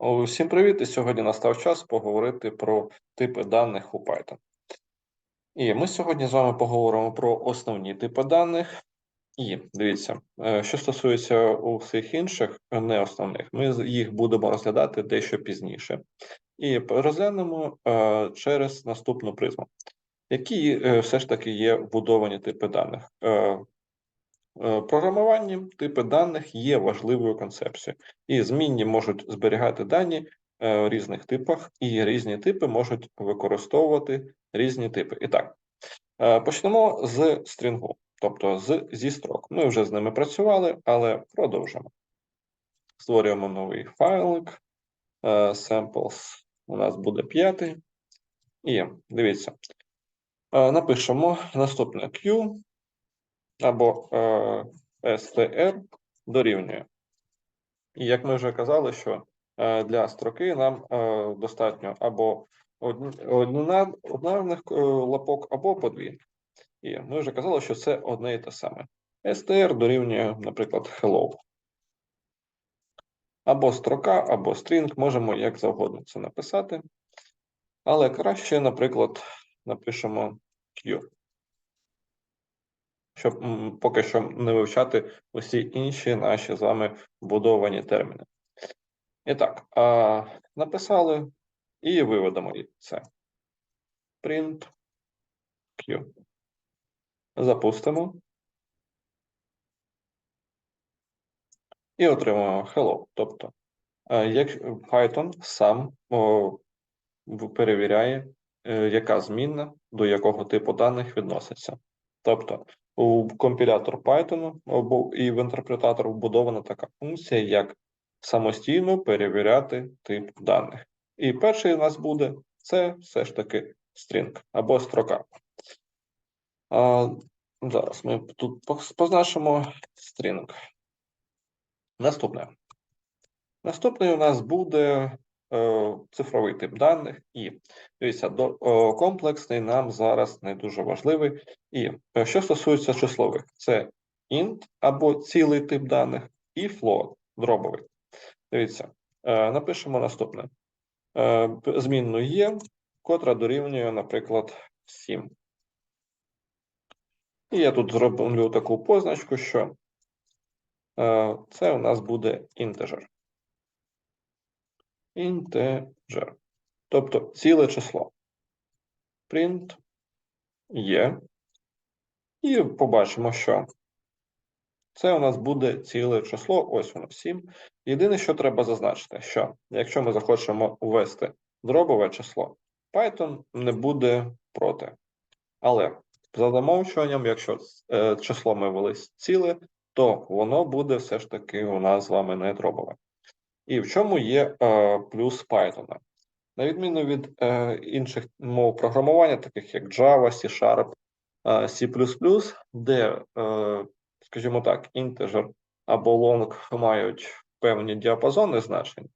Усім привіт! І сьогодні настав час поговорити про типи даних у Python. І ми сьогодні з вами поговоримо про основні типи даних. І дивіться, е, що стосується усіх інших е, неосновних, ми їх будемо розглядати дещо пізніше. І розглянемо е, через наступну призму. Які все ж таки є вбудовані типи даних? Е, Програмуванні типи даних є важливою концепцією, і змінні можуть зберігати дані е, в різних типах, і різні типи можуть використовувати різні типи. І так, е, почнемо з стрінгу, тобто з, зі строк. Ми вже з ними працювали, але продовжимо. Створюємо новий файлик. Samples у нас буде п'ятий. І дивіться, напишемо наступне Q або е, str дорівнює. І як ми вже казали, що е, для строки нам е, достатньо або одн- однина- однарних е, лапок, або подвійних. І ми вже казали, що це одне і те саме. str дорівнює, наприклад, hello. Або строка, або стрінг, можемо як завгодно це написати. Але краще, наприклад, напишемо Q. Щоб поки що не вивчати усі інші наші з вами вбудовані терміни. І так, а, написали і виведемо це. Print Q. Запустимо. І отримаємо hello. Тобто, е, як Python сам о, перевіряє, е, яка змінна до якого типу даних відноситься. Тобто, у компілятор Python або і в інтерпретатор вбудована така функція, як самостійно перевіряти тип даних. І перший у нас буде це все ж таки string або строка. А, зараз ми тут позначимо string. Наступне. Наступний у нас буде цифровий тип даних, і дивіться, до, е, комплексний нам зараз не дуже важливий. І е, що стосується числових, це int або цілий тип даних, і float дробовий. Дивіться, е, напишемо наступне: е, змінну є, котра дорівнює, наприклад, 7. І я тут зроблю таку позначку, що е, це у нас буде інтежер. Інтежер. Тобто ціле число. Print є. І побачимо, що це у нас буде ціле число, ось воно 7. Єдине, що треба зазначити, що якщо ми захочемо ввести дробове число, Python не буде проти. Але за замовчуванням, якщо е, число ми ввели ціле, то воно буде все ж таки у нас з вами не дробове. І в чому є е, плюс Python? На відміну від е, інших мов програмування, таких як Java, C-Sharp, е, C++, де, е, скажімо так, інтежер або long мають певні діапазони значень,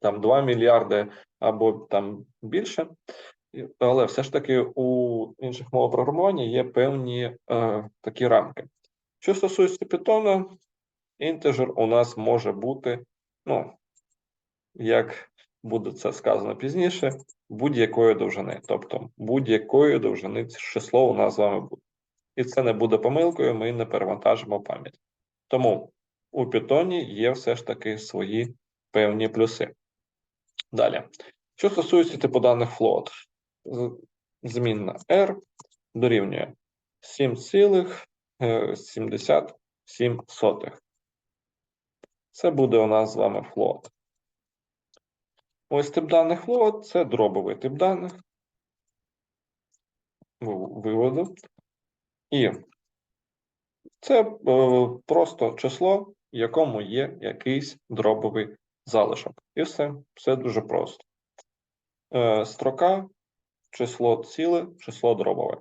там 2 мільярди або там більше, але все ж таки у інших мов програмування є певні е, такі рамки. Що стосується Python, інтежер у нас може бути, ну, як буде це сказано пізніше, будь-якої довжини. Тобто будь-якої довжини число у нас з вами буде. І це не буде помилкою, ми не перевантажимо пам'ять. Тому у Python є все ж таки свої певні плюси. Далі. Що стосується типу даних float, змінна R дорівнює е, 7,77. Це буде у нас з вами float. Ось тип даних float – це дробовий тип даних. Виводу. І це е, просто число, в якому є якийсь дробовий залишок. І все. Все дуже просто. Е, строка, число ціле, число дробове.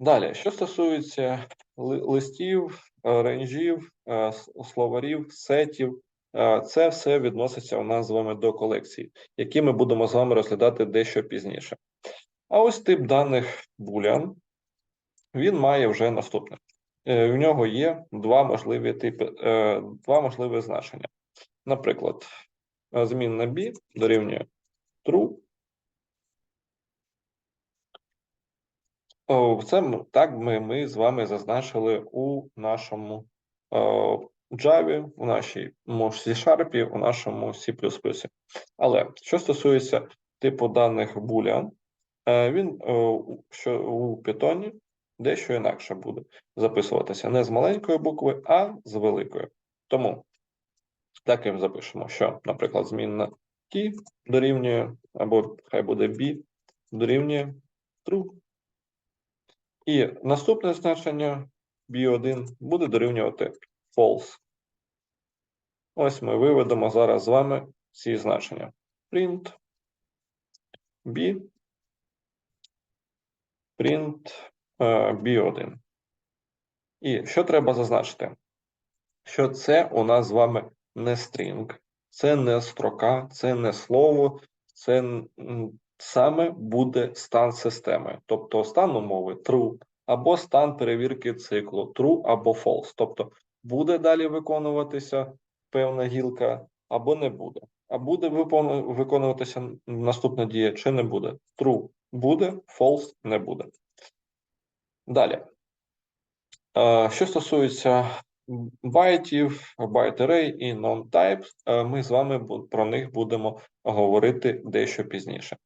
Далі, що стосується листів, рейнджів, е, словарів, сетів, е, це все відноситься у нас з вами до колекцій, які ми будемо з вами розглядати дещо пізніше. А ось тип даних Boolean, він має вже наступне. Е, В нього є два можливі типи, два можливі значення. Наприклад, змінна b дорівнює true. Це так ми, ми з вами зазначили у нашому е, Java, у нашій C-Sharp, у нашому C++. Але що стосується типу даних Boolean, е, він е, що у Python дещо інакше буде записуватися не з маленької букви, а з великої. Тому так і запишемо, що, наприклад, змінна t дорівнює, або хай буде b дорівнює true. І наступне значення b1 буде дорівнювати false. Ось ми виведемо зараз з вами ці значення. Print b, print е, b1. І що треба зазначити? Що це у нас з вами не string, це не строка, це не слово, це саме буде стан системи, тобто стан умови true, або стан перевірки циклу true або false. Тобто буде далі виконуватися певна гілка, або не буде. А буде виконуватися наступна дія чи не буде. True буде, false не буде. Далі. Що стосується байтів, байт array і non-types, ми з вами про них будемо говорити дещо пізніше.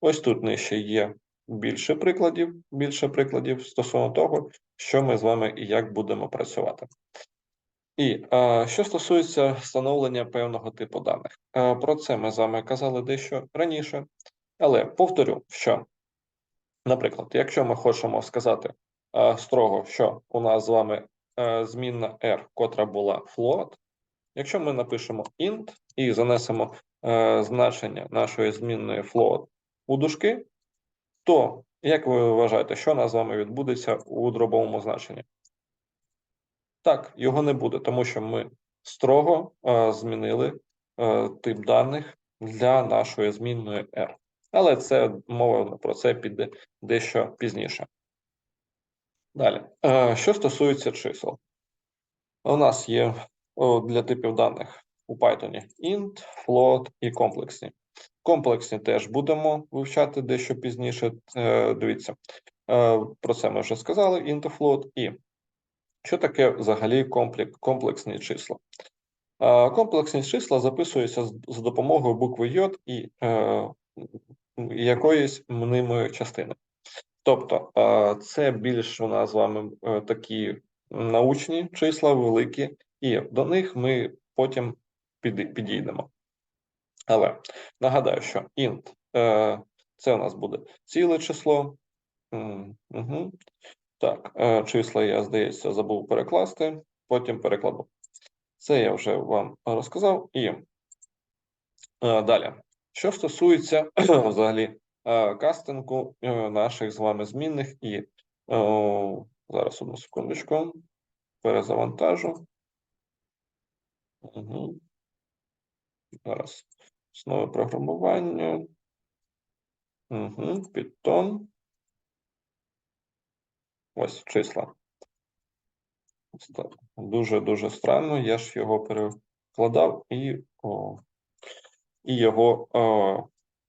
Ось тут нижче є більше прикладів, більше прикладів стосовно того, що ми з вами і як будемо працювати. І е, що стосується встановлення певного типу даних, е, про це ми з вами казали дещо раніше, але повторю, що, наприклад, якщо ми хочемо сказати е, строго, що у нас з вами е, змінна r, котра була float, якщо ми напишемо int і занесемо е, значення нашої змінної float у дужки, то як ви вважаєте, що у нас з вами відбудеться у дробовому значенні? Так, його не буде, тому що ми строго е, змінили е, тип даних для нашої змінної R. Але це мова про це піде дещо пізніше. Далі, е, що стосується чисел, у нас є о, для типів даних у Python int, float і комплексні. Комплексні теж будемо вивчати дещо пізніше. Е, Дивіться, е, про це ми вже сказали: int і що таке взагалі комплек- комплексні числа? Е, Комплексні числа записуються з з допомогою букви J і якоїсь мнимої частини. Тобто, це більш у нас з вами такі научні числа, великі, і до них ми потім підійдемо. Але нагадаю, що int е, це у нас буде ціле число. Угу. Так, е, числа я, здається, забув перекласти, потім перекладу. Це я вже вам розказав. І е, далі. Що стосується взагалі е, кастингу е, наших з вами змінних, і е, зараз одну секундочку, перезавантажу. Угу. Зараз основи програмування. Угу. Python. Ось числа. Дуже-дуже странно. Я ж його перекладав і, о, і його о,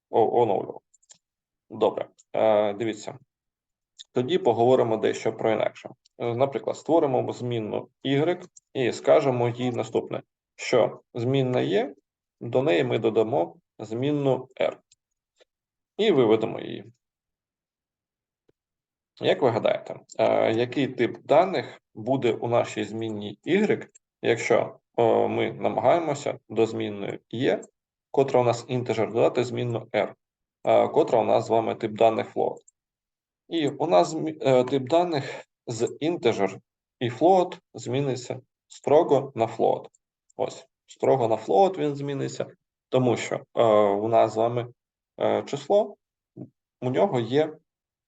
о, оновлював. Добре, е, дивіться. Тоді поговоримо дещо про інакше. Е, Наприклад, створимо змінну y і скажемо їй наступне: що змінна є, до неї ми додамо змінну r. І виведемо її. Як ви гадаєте, е, який тип даних буде у нашій змінній y, якщо е, ми намагаємося до змінної є, котра у нас інтежер, додати змінну r, е, котра у нас з вами тип даних float. І у нас тип даних з integer і float зміниться строго на float. Ось, строго на float він зміниться, тому що е, у нас з вами е, число, у нього є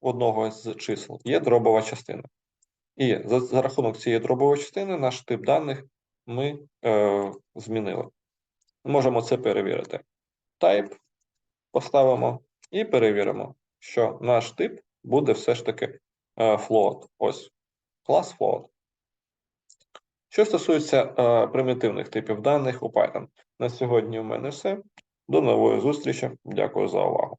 одного з чисел, є дробова частина. І за, за рахунок цієї дробової частини наш тип даних ми е, змінили. Можемо це перевірити. Type поставимо і перевіримо, що наш тип буде все ж таки е, float. Ось клас float. Що стосується е, примітивних типів даних у Python, на сьогодні у мене все. До нової зустрічі. Дякую за увагу.